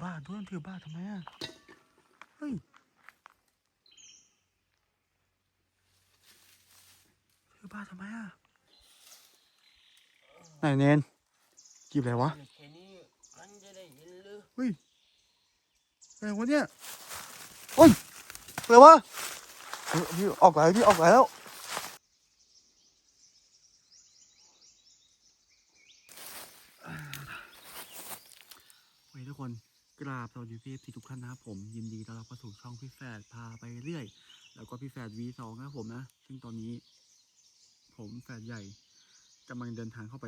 อบาทด้วยถือบาททำไมอะ เฮ้ยถือบาททำไมอะ ไหนเนนจีบอะไรวะ แค่นี้มันจะได้ยินหรือเฮ้ยอะไรวะเนี่ยโอ้ยอะไรวะเฮ้ยพี่ออกไหลพี่ออกไหลแล้ว เฮ้ยทุกคน กราบสวัสดีพี่ทุกท่านนะครับผมยินดีต้อนรับเข้าสู่ช่องพี่แฝดพาไปเรื่อย แล้วก็พี่แฝด V2 นะครับผมนะ ซึ่งตอนนี้ ผมแฝดใหญ่กำลังเดินทางเข้าไป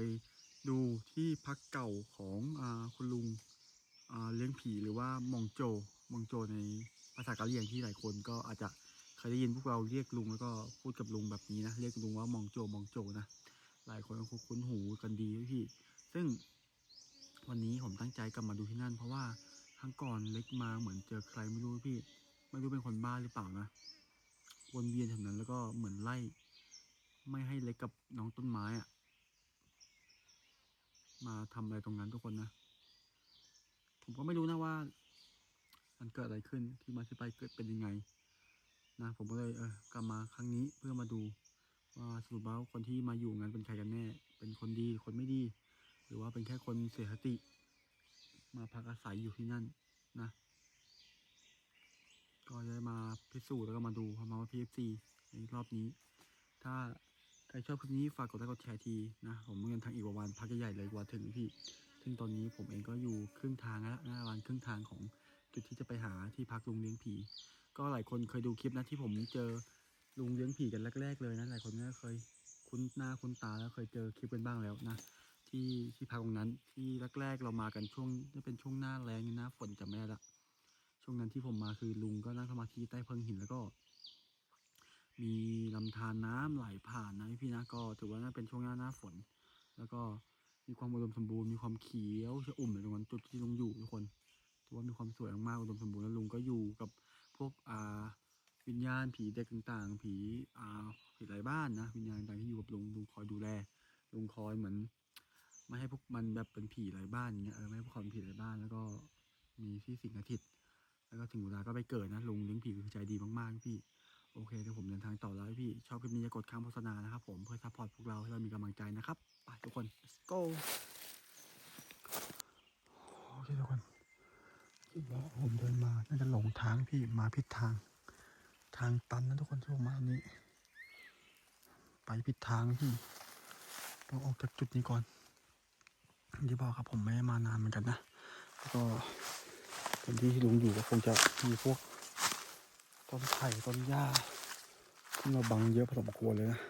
ดูที่พักเก่าของอคุณลุงเลี้ยงผีหรือว่ามองโจมองโจในภาษากะเหรี่ยงที่หลายคนก็อาจจะเคยได้ยินพวกเราเรียกลุงแล้วก็พูดกับลุงแบบนี้นะเรียกลุงว่ามองโจมองโจนะหลายคนก็คงคุ้นหูกันดีพี่ซึ่งวันนี้ผมตั้งใจกลับมาดูที่นั่น เพราะว่า ครั้งก่อนเล็กมาเหมือนเจอใครไม่รู้พี่ ไม่รู้เป็นคนบ้าหรือเปล่านะ วนเวียนแถวนั้นแล้วก็เหมือนไล่ ไม่ให้เล็กกับน้องต้นไม้อะมาทำอะไรตรงนั้นทุกคนนะ ผมก็ไม่รู้นะว่า มันเกิดอะไรขึ้นที่มาที่ไปเกิดเป็นยังไง นะ ผมก็เลยเออกลับมาครั้งนี้เพื่อมาดูว่าสรุปแล้วคนที่มาอยู่งันเป็นใครกันแน่ เป็นคนดีคนไม่ดี หรือว่าเป็นแค่คนเสียสติ มาพักอาศัยอยู่ที่นั่นนะ ก็จะได้มาพิสูจน์แล้วก็มาดูพามาว่า PFC ในรอบนี้ ถ้าใครชอบคลิปนี้ฝากกดไลค์กดแชร์ทีนะผมเงินทางอีกประมาณพักใหญ่เลยกว่าถึงพี่ ซึ่งตอนนี้ผมเองก็อยู่ครึ่งทางแล้วนะประมาณครึ่งทางของจุดที่จะไปหาที่พักลุงเลี้ยงผี ก็หลายคนเคยดูคลิปนะที่ผมเจอลุงเลี้ยงผีกันแรก ๆ เลยนะหลายคนก็เคยคุ้นหน้าคุ้นตาแล้วเคยเจอคลิปกันบ้างแล้วนะ ที่ที่พักตรงนั้น ที่แรกๆเรามากันช่วงจะเป็นช่วงหน้าแรงหน้าฝนจำไม่ได้ละช่วงนั้นที่ผมมาคือลุงก็นั่งสมาธิใต้เพิงหินแล้วก็ มีลำธารน้ำไหลผ่านนะพี่นะก็ถือว่าน่าเป็นช่วงหน้าหน้าฝน แล้วก็มีความอุดมสมบูรณ์มีความเขียวชอุ่มในตรงนั้นจุดที่ลุงอยู่ทุกคนถือว่ามีความสวยมากอุดมสมบูรณ์แล้วลุงก็อยู่กับพวกอ่าวิญญาณผีเด็กต่างๆ ผีอ่าผีไร้บ้านนะวิญญาณต่างที่อยู่กับลุงลุงคอยดูแลลุงคอยเหมือน ไม่ให้พวกมันแบบเป็นผีไร้บ้านอย่างเงี้ยเออไม่ให้พวกเขาเป็นผีไร้บ้านแล้วก็มีที่สิงอาทิตย์แล้วก็ถึงเวลาก็ไปเกิดนะลุงเลี้ยงผีคือใจดีมากๆพี่โอเคเดี๋ยวผมเดินทางต่อแล้วพี่ ชอบคลิปนี้อย่ากดข้ามโฆษณานะครับผมเพื่อซัพพอร์ตพวกเราให้เรามีกำลังใจนะครับ ไปทุกคน let's go โอเคทุกคนคิดว่าผมเดินมาน่าจะหลงทางพี่มาผิดทาง ทางตันนะทุกคนที่ผมมาอันนี้ ไปผิดทางพี่ต้องออกจากจุดนี้ก่อน อย่างที่บอกครับผมไม่ได้มานานเหมือนกันนะแล้วก็พื้นที่ที่ลุงอยู่ก็คงจะมีพวกต้นไผ่ต้นหญ้าขึ้นมาบังเยอะพอสมควรเลยนะ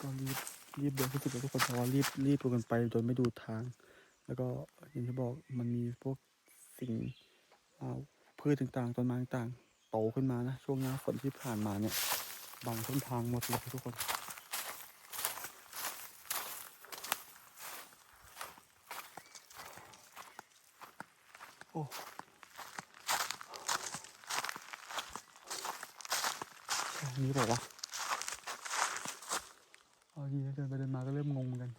ก็รีบรีบเดินที่สุดเลยทุกคนเพราะรีบรีบกันไปโดยไม่ดูทาง แล้วก็อย่างที่บอกมันมีพวกสิ่งอ่าพืชต่างๆต้นไม้ต่างๆโตขึ้นมานะช่วงหน้าฝนที่ผ่านมาเนี่ยบังต้นทางหมดเลยทุกคนโอ้นี้บอกว่าเอาดีเดินไปเดินมาก็เริ่มงงเหมือนกัน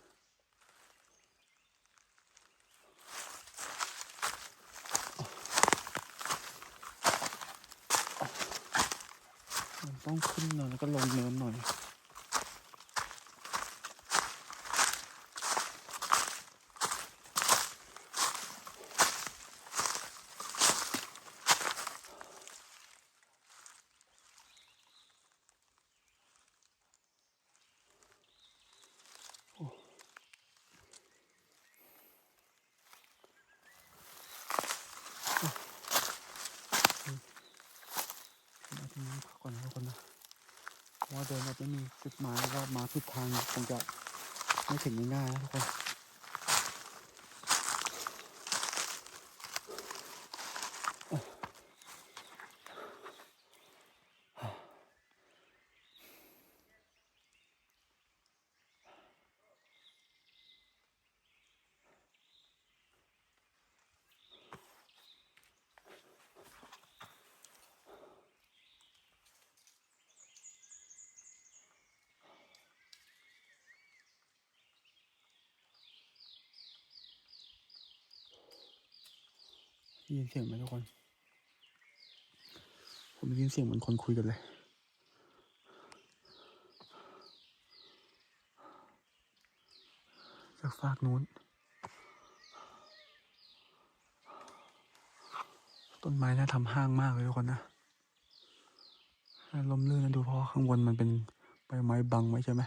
ต้องขึ้นเนินแล้วก็ลงเนินหน่อย มาที่นี่พักก่อนนะทุกคนนะ เพราเดินแบบไม่มีจุดหมายแล้วก็มาผิดทางคงจะไม่ถึงง่ายๆนะทุกคน ได้ยินเสียงไหมทุกคน ผมได้ยินเสียงเหมือนคนคุยกันเลย จากฝากนู้น ต้นไม้น่าทำห้างมากเลยทุกคนนะลมลื่นนะดูเพราะข้างบนมันเป็นใบไม้บังไว้ใช่ไหม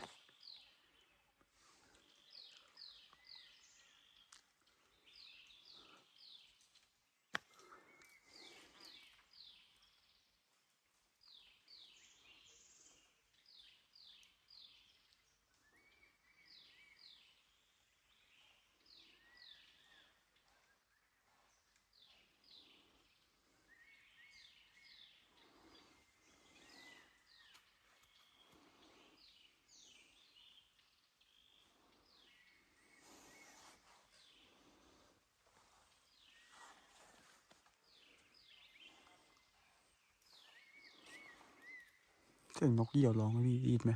เสียงนกเหยี่ยวร้องไหมพี่ได้ยินไหม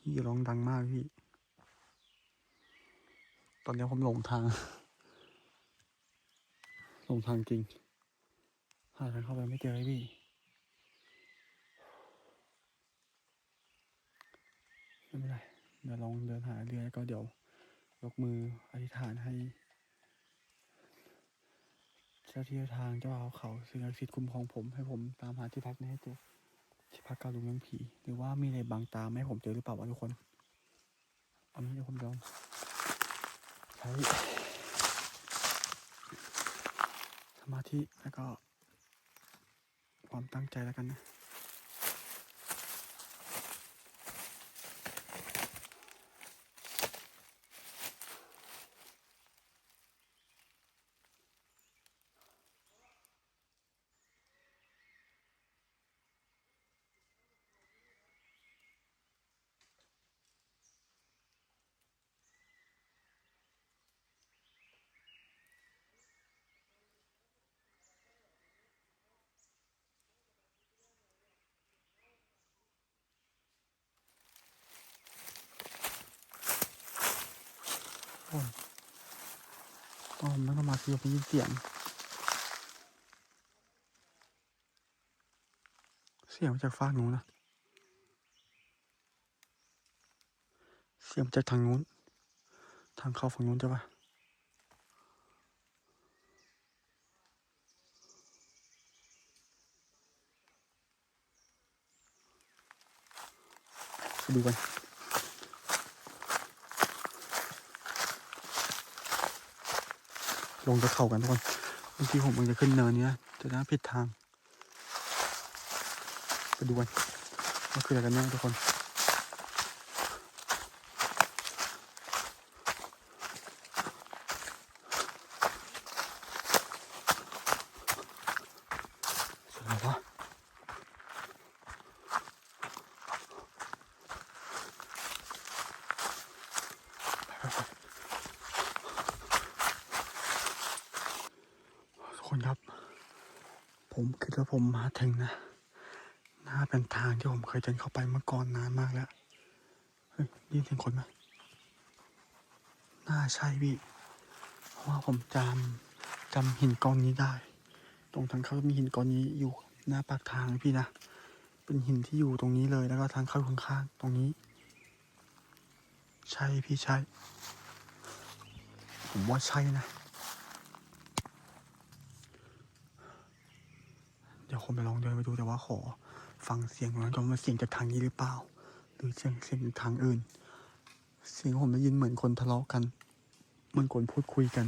เหยี่ยวร้องดังมากพี่ ตอนนี้ผมหลงทาง หลงทางจริง หาทางเข้าไปไม่เจอเลยพี่ไม่เป็นไรเดี๋ยวลองเดินหาเรือแล้วก็เดี๋ยวยกมืออธิษฐานให้ จ้าที่ทางเจ้าเอาเขาสิ่งศักดิ์สิทธิ์คุ้มครองผม ให้ผมตามหาที่พักนี้ให้เจอที่พักกาลุงยังผี หรือว่ามีอะไรบังตาไม่ให้ผมเจอหรือเปล่าวะทุกคนเอางี้เดี๋ยวผมลองใช้สมาธิแล้วก็ความตั้งใจแล้วกันนะ โอ้ยตอนนั่งสมาธิผมได้ยินเสียง เสียงมาจากฝ้ากนู้นนะ เสียงมาจากทางนู้น ทางเข้าฝั่งนู้นใช่ปะดูกัน ลงตะเข่ากันทุกคนบางทีผมมันจะขึ้นเนินเนี้ยจะน่าผิดทาง ไปดูกันว่าคืออะไรกันแน่ทุกคน อะไรวะทุกคนครับ ผมคิดว่าผมมาถึงนะ น่าเป็นทางที่ผมเค ยเดินเข้าไปเมื่อก่อนนานมากแล้วเฮ้ยได้ยินเสียงคนไหมน่าใช่พี่ เพราะว่าผมจำจำหินก้อนนี้ได้ ตรงทางเข้ามีหินก้อนนี้อยู่หน้าปากทางพี่นะ เป็นหินที่อยู่ตรงนี้เลยแล้วก็ทางเข้าข้างๆตรงนี้ ใช่พี่ใช่ ผมว่าใช่นะ เดี๋ยวผมไปลองเดินไปดูแต่ว่าขอ ฟังเสียงนั้นก่อนว่าเสียงจากทางนี้หรือเปล่า หรือเสียงเสียงทางอื่น เสียงผมได้ยินเหมือนคนทะเลาะกัน เหมือนคนพูดคุยกัน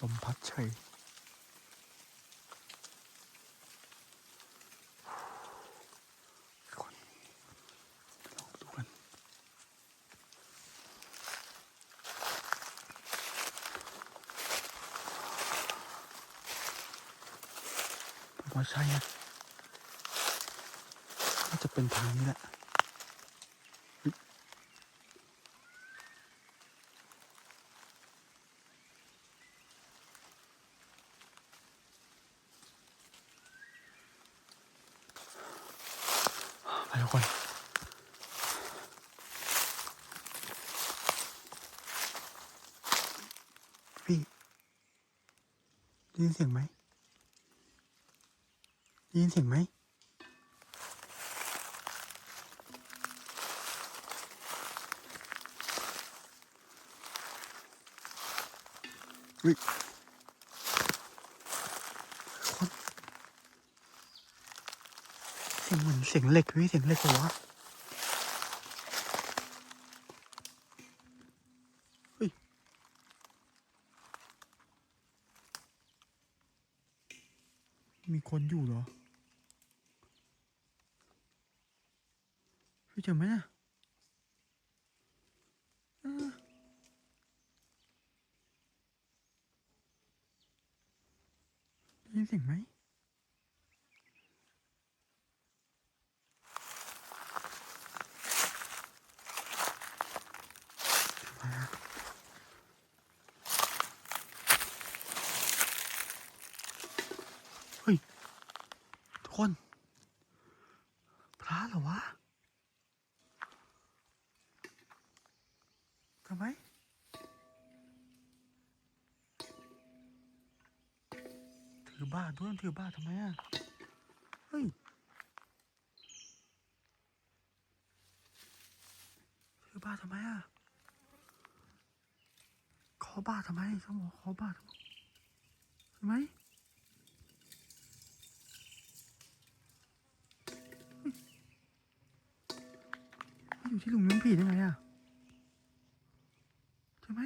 ลมพัดเฉย ใช่นะน่าจะเป็นทางนี้แหละไปทุกคนพี่ได้ยินเสียงไหม ได้ยินเสียงไหมวิคนเสียงเหมือนเสียงเหล็กวิเสียงเหล็กเหรอวะเฮ้ย มีคนอยู่เหรอพี่เจอไหมน่ะเออได้ยินเสียงไหม เฮ้ย ทุก คน พระเหรอวะทำไมถือบาด้วยถือบาททำไมอะ เฮ้ย ถือบาททำไมอะ ขอบาททำไมสมองขอบาทำไมทำไม มาอยู่ที่หลุมเลี้ยงผีได้ไงอะใช่ไหม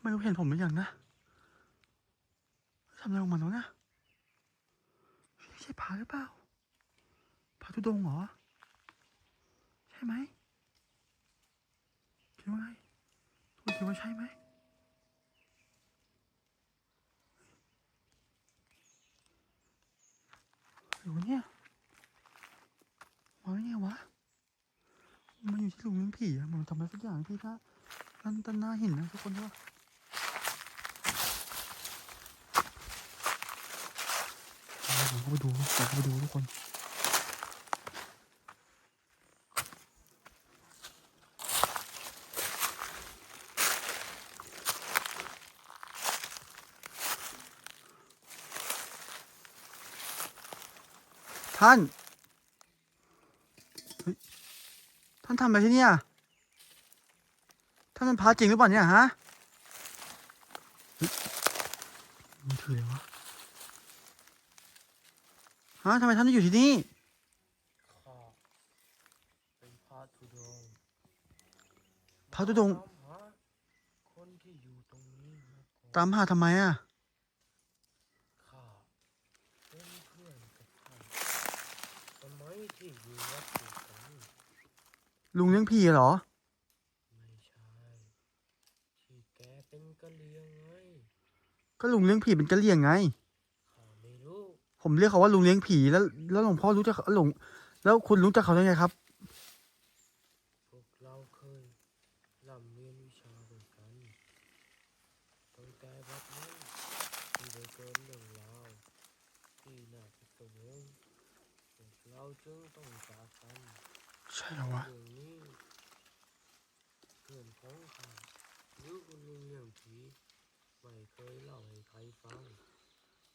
ไม่รู้เห็นผมหรือยังนะทำอะไรของมันแล้วนะใช่ผาหรือเปล่าผาทุดงเหรอ ใช่ไหม คิดว่าไงทุกคนคิดว่าใช่ไหมหรือเนี่ยมาได้ไงวะมันอยู่ที่หลุมเลี้ยงผีอะมันทำอะไรสักอย่างพี่ถ้าด้นด้นหน้าหินนะทุกคนด้วยผมเข้าไปดูผมเข้าไปดูทุกคน ท่านเฮ้ยท่านทำอะไรที่เนี่ยท่านเป็นพระจริงหรือเปล่าเนี่ยฮะเฮ้ยมือถือเลยวะฮะทำไมท่านต้องอยู่ที่นี่ข้าเป็นพระธุดงค์พระธุดงค์ตามหาคนที่อยู่ตรงนี้มาก่อนตามหาทำไมอะ ข้าเป็นเพื่อนกับท่านสมัยที่อยู่วัดเดียวกัน ลุงเลี้ยงผีเหรอ ไม่ใช่ที่แกเป็นกะเลียงไงก็ลุงเลี้ยงผีเป็นกะเหรี่ยงไง ข้าไม่รู้ผมเรียกเขาว่าลุงเลี้ยงผีแล้วแล้วหลวงพ่อรู้จักหลวงแล้วคุณรู้จักเขาได้ไงครับ พวกเราเคยร่ำเรียนวิชาด้วยกันตั้งแต่บัดนั้นที่ได้เกิดเรื่องราวที่น่าพิศวงพวกเราจึงต้องจากกันใช่เหรอวะเรื่องนี้เพื่อนของข้าหรือคุณลุงเลี้ยงผีไม่เค ยเล่าให้ใครฟัง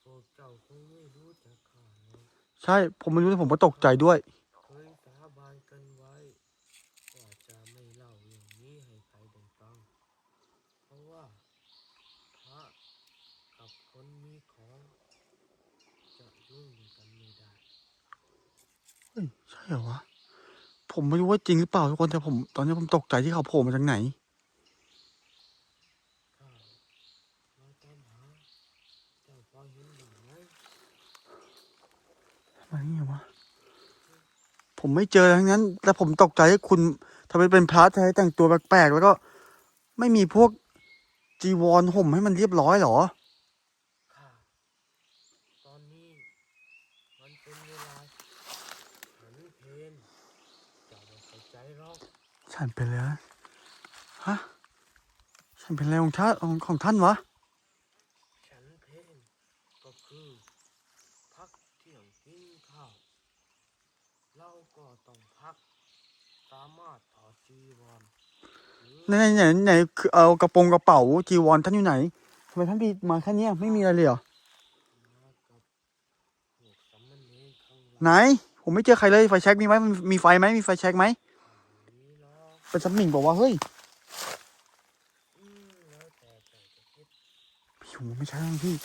พวกเจ้าคงไม่รู้จักข้าหรอกใช่ ผมไม่รู้แต่ผมก็ตกใจด้วย เคยสาบานกันไว้ว่าจะไม่เล่าเรื่องนี้ให้ใครได้ฟัง เพราะว่าพระกับคนมีของ จะยุ่งกันไม่ได้ เฮ้ย ใช่เหรอวะ ผมไม่รู้ว่าจริงหรือเปล่าทุกคนแต่ผม ตอนนี้ผมตกใจที่เขาโผล่มาจากไหน ข้ามาตามหาเจ้าพอเห็นหรือไม่ มาได้ไงวะ ผมไม่เจอทั้งนั้น แต่ผมตกใจที่คุณทำไมเป็นพระไทยแต่งตัวแปลกๆ แล้วก็ไม่มีพวกจีวรห่มให้มันเรียบร้อยเหรอข้าตอนนี้มันเป็นเวลาฉันเพนเจ้าไม่เข้าใจหรอกฉันเป็นแล้ว ฮะ ฉันเป็นอะไรของท่านของของท่านวะ ฉันเพนก็คือ พักเที่ยงกินข้าว เราก็ต้องพัก สามารถถอดจีวรหรือ ไหนไหนไหนคือเอากระโปรงกระเป๋าจีวรท่านอยู่ไหนทำไมท่านพี่มาแค่เนี้ยไม่มีอะไรเลยเหรอไหน ผมไม่เจอใครเลยไฟแช็กมีไหมมันมีไฟไหมมีไฟแช็กไหมเป็นสมิงบอกว่าเฮ้ยพี่ผมไม่ใช่พี่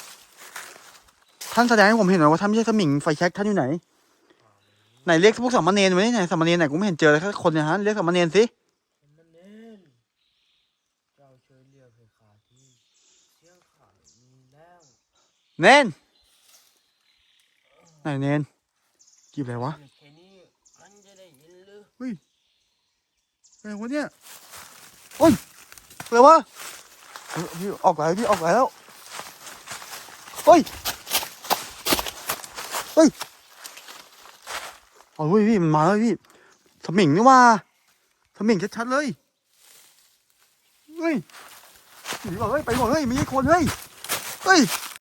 ท่านแสดงให้ผมเห็นหน่อยว่าท่านไม่ใช่สมิงไฟแช็กท่านอยู่ไหนไหนเรียกพวกสามเณรมาดิไหนสามเณรไหนกูไม่เห็นเจอเลยแค่คนเนี่ยฮะเรียกสามเณรสิ สามเณรเจ้าช่วยเรียกให้ข้าทีเสียงข้ามีแล้ว เนนไหนเนนกีบอะไรวะแค่นี้มันจะได้ยินหรืออะไรวะเนี่ยโอ้ยอะไรวะเฮ้ยพี่ออกแล้วพี่ออกแล้วเฮ้ยเฮ้ยเอาเว้ยพี่มันมาแล้วพี่สมิงนี่ว่าสมิงชัดๆเลยเฮ้ยหนีก่อนเฮ้ยไปก่อนเฮ้ยมีคนเฮ้ยเฮ้ย